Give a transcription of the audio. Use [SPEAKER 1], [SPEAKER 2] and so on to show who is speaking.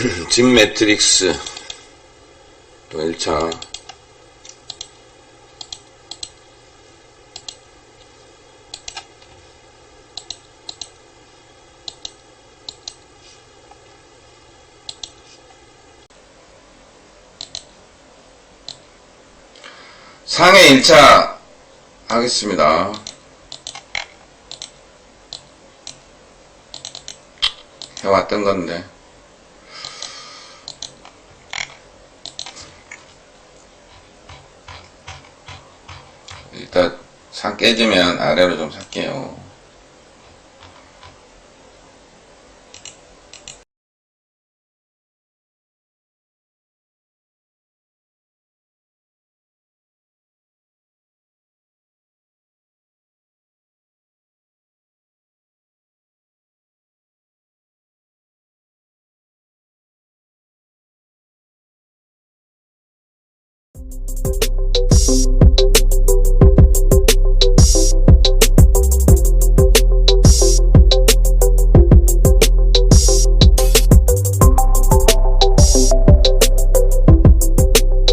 [SPEAKER 1] 진 매트릭스 또 1차 상해 1차 하겠습니다. 해왔던 건데. 일단 상 깨지면 아래로 좀 살게요.